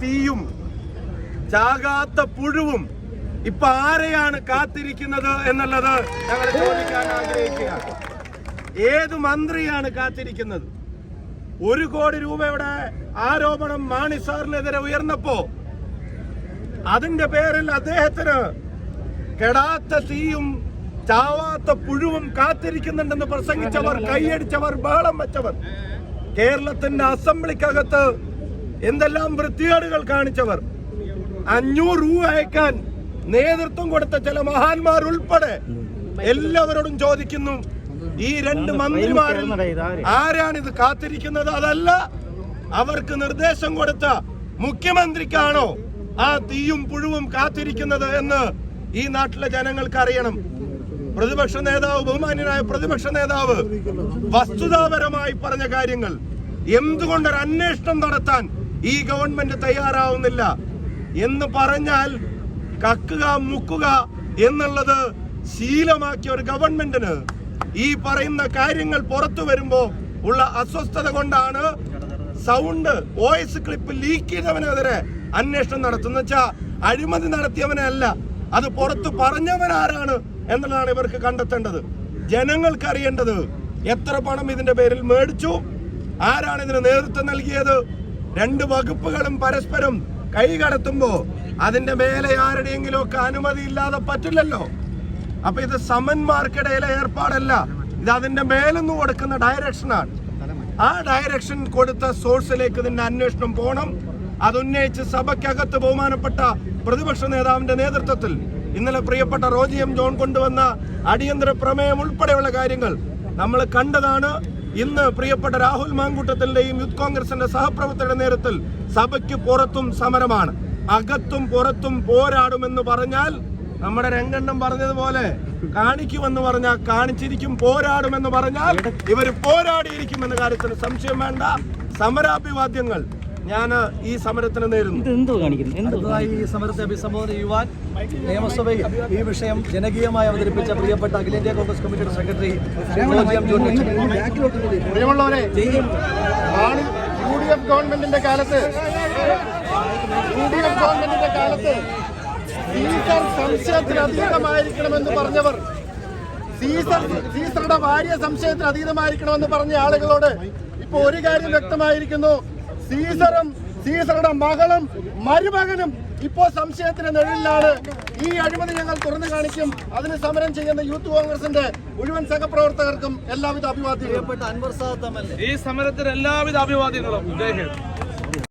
തീയും ചാകാത്ത പുഴുവും ഇപ്പൊ ആരെയാണ് കാത്തിരിക്കുന്നത് എന്നുള്ളത് ഞങ്ങൾ ചോദിക്കാൻ ആഗ്രഹിക്കുകയാണ് ഏത് മന്ത്രിയാണ് കാത്തിരിക്കുന്നത്? ഒരു കോടി രൂപയുടെ ആരോപണം മാണി സാറിനെതിരെ ഉയർന്നപ്പോ അതിന്റെ പേരിൽ അദ്ദേഹത്തിന് കെടാത്ത തീയും ചാവാത്ത പുഴുവും കാത്തിരിക്കുന്നുണ്ടെന്ന് പ്രസംഗിച്ചവർ കൈയടിച്ചവർ ബഹളം വെച്ചവർ കേരളത്തിന്റെ അസംബ്ലിക്കകത്ത് എന്തെല്ലാം വൃത്തികേടുകൾ കാണിച്ചവർ അഞ്ഞൂറ് രൂപ അയക്കാൻ നേതൃത്വം കൊടുത്ത ചില മഹാന്മാർ ഉൾപ്പെടെ എല്ലാവരോടും ചോദിക്കുന്നു. ഈ രണ്ട് മന്ത്രിമാരിൽ ആരാണിത് കാത്തിരിക്കുന്നത്? അതല്ല അവർക്ക് നിർദ്ദേശം കൊടുത്ത മുഖ്യമന്ത്രിക്കാണോ ആ തീയും പുഴുവും കാത്തിരിക്കുന്നത് എന്ന് ഈ നാട്ടിലെ ജനങ്ങൾക്ക് അറിയണം. പ്രതിപക്ഷ നേതാവ് ബഹുമാന്യനായ പ്രതിപക്ഷ നേതാവ് വസ്തുതാപരമായി പറഞ്ഞ കാര്യങ്ങൾ. എന്തുകൊണ്ടൊരു അന്വേഷണം നടത്താൻ ഈ ഗവൺമെന്റ് തയ്യാറാവുന്നില്ല? എന്ന് പറഞ്ഞാൽ കക്കുക മുക്കുക എന്നുള്ളത് ശീലമാക്കിയ ഒരു ഗവൺമെന്റിന് ഈ പറയുന്ന കാര്യങ്ങൾ പുറത്തു വരുമ്പോ ഉള്ള അസ്വസ്ഥത കൊണ്ടാണ് സൗണ്ട് വോയിസ് ക്ലിപ്പ് ലീക്ക് ചെയ്തവനെതിരെ അന്വേഷണം നടത്തുന്ന വെച്ചാ അഴിമതി നടത്തിയവനെ അല്ല അത് പുറത്ത് പറഞ്ഞവൻ ആരാണ് എന്നുള്ളതാണ് ഇവർക്ക് കണ്ടെത്തേണ്ടത്. ജനങ്ങൾക്ക് അറിയേണ്ടത് എത്ര പണം ഇതിന്റെ പേരിൽ മേടിച്ചു? ആരാണ് ഇതിന് നേതൃത്വം നൽകിയത്? രണ്ട് വകുപ്പുകളും പരസ്പരം കൈകടത്തുമ്പോ അതിന്റെ മേലെ ആരുടെയെങ്കിലും ഒക്കെ അനുമതി ഇല്ലാതെ പറ്റില്ലല്ലോ. അപ്പൊ ഇത് സമന്മാർക്കിടയിലെ ഏർപ്പാടല്ല. ഇത് അതിന്റെ മേലെന്ന് കൊടുക്കുന്ന ഡയറക്ഷനാണ് ആ ഡയറക്ഷൻ കൊടുത്ത സോഴ്സിലേക്ക് ഇതിന്റെ അന്വേഷണം പോകണം അതുന്നയിച്ച് സഭയ്ക്കകത്ത് ബഹുമാനപ്പെട്ട പ്രതിപക്ഷ നേതാവിന്റെ നേതൃത്വത്തിൽ ഇന്നലെ പ്രിയപ്പെട്ട റോജി എം ജോൺ കൊണ്ടുവന്ന അടിയന്തര പ്രമേയം ഉൾപ്പെടെയുള്ള കാര്യങ്ങൾ നമ്മൾ കണ്ടതാണ്. ഇന്ന് പ്രിയപ്പെട്ട രാഹുൽ മാങ്കൂട്ടത്തിന്റെയും യൂത്ത് കോൺഗ്രസിന്റെ സഹപ്രവർത്തകരുടെ നേതൃത്വത്തിൽ സഭയ്ക്ക് പുറത്തും സമരമാണ്. അകത്തും പുറത്തും പോരാടുമെന്ന് പറഞ്ഞാൽ നമ്മുടെ രംഗണ്ണം പറഞ്ഞതുപോലെ കാണിക്കുമെന്ന് പറഞ്ഞാൽ കാണിച്ചിരിക്കും പോരാടുമെന്ന് പറഞ്ഞാൽ ഇവർ പോരാടിയിരിക്കും എന്ന കാര്യത്തിന് സംശയം വേണ്ട. സമരാഭിവാദ്യങ്ങൾ ഞാൻ ഈ സമരത്തിന് നേരിടുന്നു. ഈ സമരത്തെ അഭിസംബോധന ചെയ്യുവാൻ നിയമസഭയിൽ ഈ വിഷയം ജനകീയമായി അവതരിപ്പിച്ച പ്രിയപ്പെട്ട അഖിലേന്ത്യാ കോൺഗ്രസ് കമ്മിറ്റിയുടെ സെക്രട്ടറി പ്രിയമുള്ളവരെ ആണ് യു ഡി എഫ് ഗവൺമെന്റിന്റെ കാലത്ത് യു ഡി എഫ് ഗവൺമെന്റിന്റെ കാലത്ത് സീസർ സംശയത്തിന് അതീതമായിരിക്കണമെന്ന് പറഞ്ഞവർ സീസർ സീസറുടെ ഭാര്യ സംശയത്തിന് അതീതമായിരിക്കണമെന്ന് പറഞ്ഞ ആളുകളോട് ഇപ്പൊ ഒരു കാര്യം വ്യക്തമായിരിക്കുന്നു. സീസറും സീസറുടെ മകളും മരുമകനും ഇപ്പോ സംശയത്തിന്റെ നിഴലിലാണ്. ഈ അഴിമതി ഞങ്ങൾ തുറന്നു കാണിക്കും. അതിന് സമരം ചെയ്യുന്ന യൂത്ത് കോൺഗ്രസിന്റെ മുഴുവൻ സഹപ്രവർത്തകർക്കും എല്ലാവിധ അഭിവാദ്യങ്ങളും. ഈ സമരത്തിന് എല്ലാവിധ അഭിവാദ്യങ്ങളും